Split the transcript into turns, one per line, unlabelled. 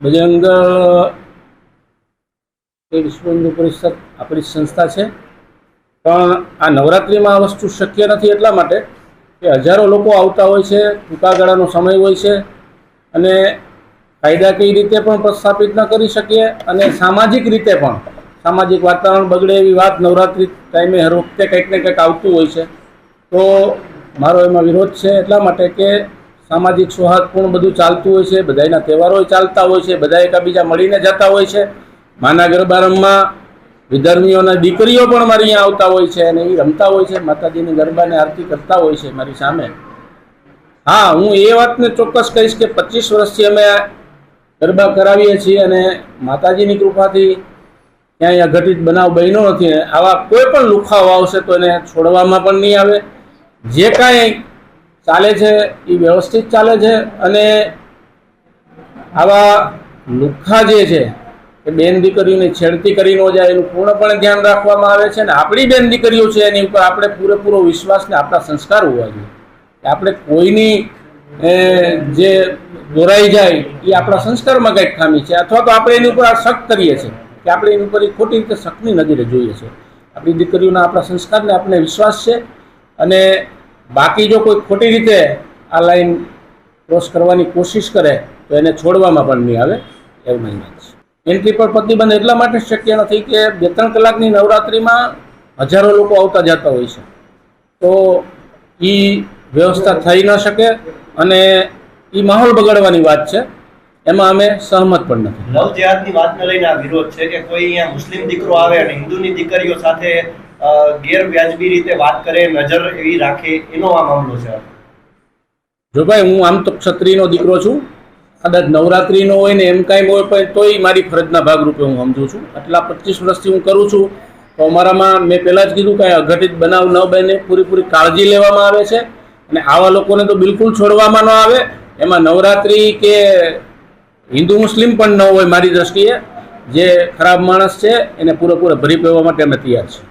બજરંગ, એ વિશ્વ પરિષદ આપણી સંસ્થા છે. પણ આ નવરાત્રિમાં આ વસ્તુ શક્ય નથી એટલા માટે કે હજારો લોકો આવતા હોય છે, ટૂંકા ગાળાનો સમય હોય છે અને કાયદા કઈ રીતે પણ પ્રસ્થાપિત ન કરી શકીએ અને સામાજિક રીતે પણ. સામાજિક વાતાવરણ બગડે એવી વાત નવરાત્રિ ટાઈમે હર વખતે કંઈક ને કંઈક આવતું હોય છે. તો મારો એમાં વિરોધ છે એટલા માટે કે સામાજિક સૌહાર્દપૂર્ણ બધું ચાલતું હોય છે બધાના તહેવારો ચાલતા હોય છે, બધા એકાબીજા મળીને જતા હોય છે. માના ગરબા રમવા વિધર્મીઓના દીકરીઓ પણ મારી અહીંયા આવતા હોય છે અને એ રમતા હોય છે, માતાજીની ગરબાને આરતી કરતા હોય છે મારી સામે. હા, હું એ વાતને ચોક્કસ કહીશ કે પચીસ વર્ષથી અમે ગરબા કરાવીએ છીએ અને માતાજીની કૃપાથી ક્યાંય અઘટિત બનાવ બન્યો નથી આવા કોઈ પણ લુખાઓ આવશે તો એને છોડવામાં પણ નહીં આવે. જે કાંઈ ચાલે છે એ વ્યવસ્થિત ચાલે છે અને આવા લુખ્ખા જે છે કે બેન દીકરીઓને છેડતી કરી ન જાય એનું પૂર્ણપણે ધ્યાન રાખવામાં આવે છે અને આપણી બેન દીકરીઓ છે એની ઉપર આપણે પૂરેપૂરો વિશ્વાસ ને આપણા સંસ્કાર હોવા જોઈએ. કે આપણે કોઈની એ, જે દોરાઈ જાય એ આપણા સંસ્કારમાં કંઈક ખામી છે અથવા તો આપણે એની ઉપર આ શક કરીએ છીએ કે આપણે એની ઉપર એ ખોટી રીતે શકની નજરે જોઈએ છે. આપણી દીકરીઓના આપણા સંસ્કારને આપણે વિશ્વાસ છે અને બાકી જો કોઈ ખોટી રીતે આ લાઈન ક્રોસ કરવાની કોશિશ કરે, તો એને છોડવામાં પણ નહીં આવે એવું નહીં છે. એન્ટ્રી પર પ્રતિબંધ એટલા માટે શક્ય નથી કે બે ત્રણ કલાકની નવરાત્રિમાં હજારો લોકો આવતા જતા હોય છે. તો એ વ્યવસ્થા થઈ ન શકે અને એ માહોલ બગાડવાની વાત છે. એમાં અમે સહમત પણ નથી.
લવ જેહાદની વાતને લઈને આ વિરોધ છે કે કોઈ અહીંયા મુસ્લિમ દીકરો આવે અને હિન્દુની દીકરીઓ સાથે ગેરવ્યાજબી રીતે વાત કરે, નજર એવી રાખે, એનો આ મામલો છે.
જો ભાઈ, હું આમ તો ક્ષત્રિયનો દીકરો છું, કદાચ નવરાત્રિનો હોય ને એમ કાંઈ હોય, પણ તોય મારી ફરજના ભાગરૂપે હું સમજુ છું. આટલા પચીસ વર્ષથી હું કરું છું, તો અમારામાં મેં પહેલાં જ કીધું કાંઈ અઘટિત બનાવ ન બને, પૂરેપૂરી કાળજી લેવામાં આવે છે, અને આવા લોકોને તો બિલકુલ છોડવામાં ન આવે. એમાં નવરાત્રિ કે હિન્દુ મુસ્લિમ પણ ન હોય મારી દ્રષ્ટિએ, જે ખરાબ માણસ છે, એને પૂરેપૂરે ભરી પેવા માટે અમે તૈયાર છીએ.